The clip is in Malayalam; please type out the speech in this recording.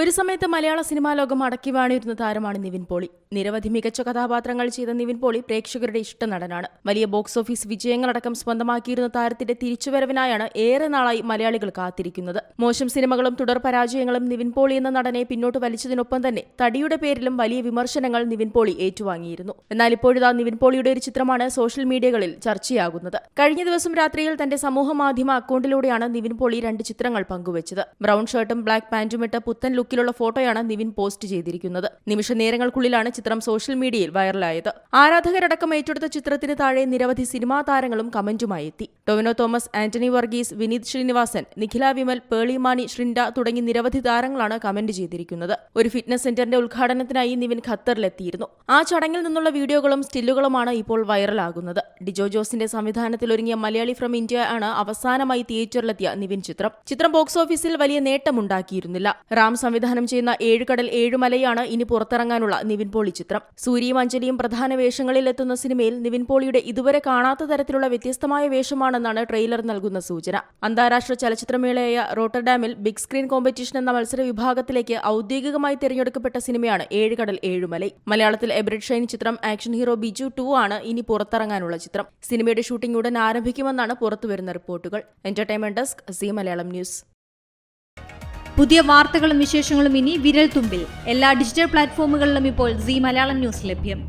ഒരു സമയത്ത് മലയാള സിനിമാ ലോകം അടക്കി വാണിരുന്ന താരമാണ് നിവിൻ പോളി. നിരവധി മികച്ച കഥാപാത്രങ്ങൾ ചെയ്ത നിവിൻ പോളി പ്രേക്ഷകരുടെ ഇഷ്ട നടനാണ്. വലിയ ബോക്സ് ഓഫീസ് വിജയങ്ങളടക്കം സ്വന്തമാക്കിയിരുന്ന താരത്തിന്റെ തിരിച്ചുവരവിനായാണ് ഏറെ നാളായി മലയാളികൾ കാത്തിരിക്കുന്നത്. മോശം സിനിമകളും തുടർ പരാജയങ്ങളും നിവിൻ പോളി എന്ന നടനെ പിന്നോട്ട് വലിച്ചതിനൊപ്പം തന്നെ തടിയുടെ പേരിലും വലിയ വിമർശനങ്ങൾ നിവിൻ പോളി ഏറ്റുവാങ്ങിയിരുന്നു. എന്നാൽ ഇപ്പോഴിതാ നിവിൻ പോളിയുടെ ഒരു ചിത്രമാണ് സോഷ്യൽ മീഡിയകളിൽ ചർച്ചയാകുന്നത്. കഴിഞ്ഞ ദിവസം രാത്രിയിൽ തന്റെ സമൂഹ മാധ്യമ അക്കൗണ്ടിലൂടെയാണ് നിവിൻ പോളി രണ്ട് ചിത്രങ്ങൾ പങ്കുവച്ചത്. ബ്രൗൺ ഷർട്ടും ബ്ലാക്ക് പാന്റും ഇട്ട പുത്തൻ ലുക്കിലുള്ള ഫോട്ടോയാണ് നിവിൻ പോസ്റ്റ് ചെയ്തിരിക്കുന്നത്. നിമിഷ നേരങ്ങൾക്കുള്ളിലാണ് ചിത്രം സോഷ്യൽ മീഡിയയിൽ വൈറലായത്. ആരാധകരടക്കം ഏറ്റെടുത്ത ചിത്രത്തിന് താഴെ നിരവധി സിനിമാ താരങ്ങളും കമന്റുമായി എത്തി. ടൊവിനോ തോമസ് ആന്റണി വർഗീസ് വിനീത് ശ്രീനിവാസൻ നിഖില വിമൽ പേളി മാണി ഷ്രിൻഡ തുടങ്ങി നിരവധി താരങ്ങളാണ് കമന്റ് ചെയ്തിരിക്കുന്നത്. ഒരു ഫിറ്റ്നസ് സെന്ററിന്റെ ഉദ്ഘാടനത്തിനായി നിവിൻ ഖത്തറിലെത്തിയിരുന്നു. ആ ചടങ്ങിൽ നിന്നുള്ള വീഡിയോകളും സ്റ്റില്ലുകളുമാണ് ഇപ്പോൾ വൈറലാകുന്നത്. ഡിജോ ജോസിന്റെ സംവിധാനത്തിൽ ഒരുങ്ങിയ മലയാളി ഫ്രം ഇന്ത്യ ആണ് അവസാനമായി തിയേറ്ററിലെത്തിയ നിവിൻ ചിത്രം. ചിത്രം ബോക്സ് ഓഫീസിൽ വലിയ നേട്ടമുണ്ടാക്കിയിരുന്നില്ല. റാം സംവിധാനം ചെയ്യുന്ന ഏഴുകടൽ ഏഴുമലയാണ് ഇനി പുറത്തിറങ്ങാനുള്ള നിവിൻ പോളി ചിത്രം. സൂര്യയും അഞ്ജലിയും പ്രധാന വേഷങ്ങളിൽ എത്തുന്ന സിനിമയിൽ നിവിൻ പോളിയുടെ ഇതുവരെ കാണാത്ത തരത്തിലുള്ള വ്യത്യസ്തമായ വേഷമാണെന്നാണ് ട്രെയിലർ നൽകുന്ന സൂചന. അന്താരാഷ്ട്ര ചലച്ചിത്രമേളയായ റോട്ടർഡാമിൽ ബിഗ് സ്ക്രീൻ കോമ്പറ്റീഷൻ എന്ന മത്സര വിഭാഗത്തിലേക്ക് ഔദ്യോഗികമായി തിരഞ്ഞെടുക്കപ്പെട്ട സിനിമയാണ് ഏഴുകടൽ ഏഴുമലൈ. മലയാളത്തിൽ എബ്രിഡ് ഷൈൻ ചിത്രം ആക്ഷൻ ഹീറോ ബിജു ടു ആണ് ഇനി പുറത്തിറങ്ങാനുള്ള ചിത്രം സിനിമയുടെ ഷൂട്ടിംഗ് ഉടൻ ആരംഭിക്കുമെന്നാണ് പുറത്തുവരുന്ന റിപ്പോർട്ടുകൾ. Entertainment desk Zee Malayalam news. പുതിയ വാർത്തകളും വിശേഷങ്ങളും ഇനി വിരൽ തുമ്പിൽ എല്ലാ ഡിജിറ്റൽ പ്ലാറ്റ്ഫോമുകളിലും ഇപ്പോൾ സി മലയാളം ന്യൂസ് ലഭ്യം.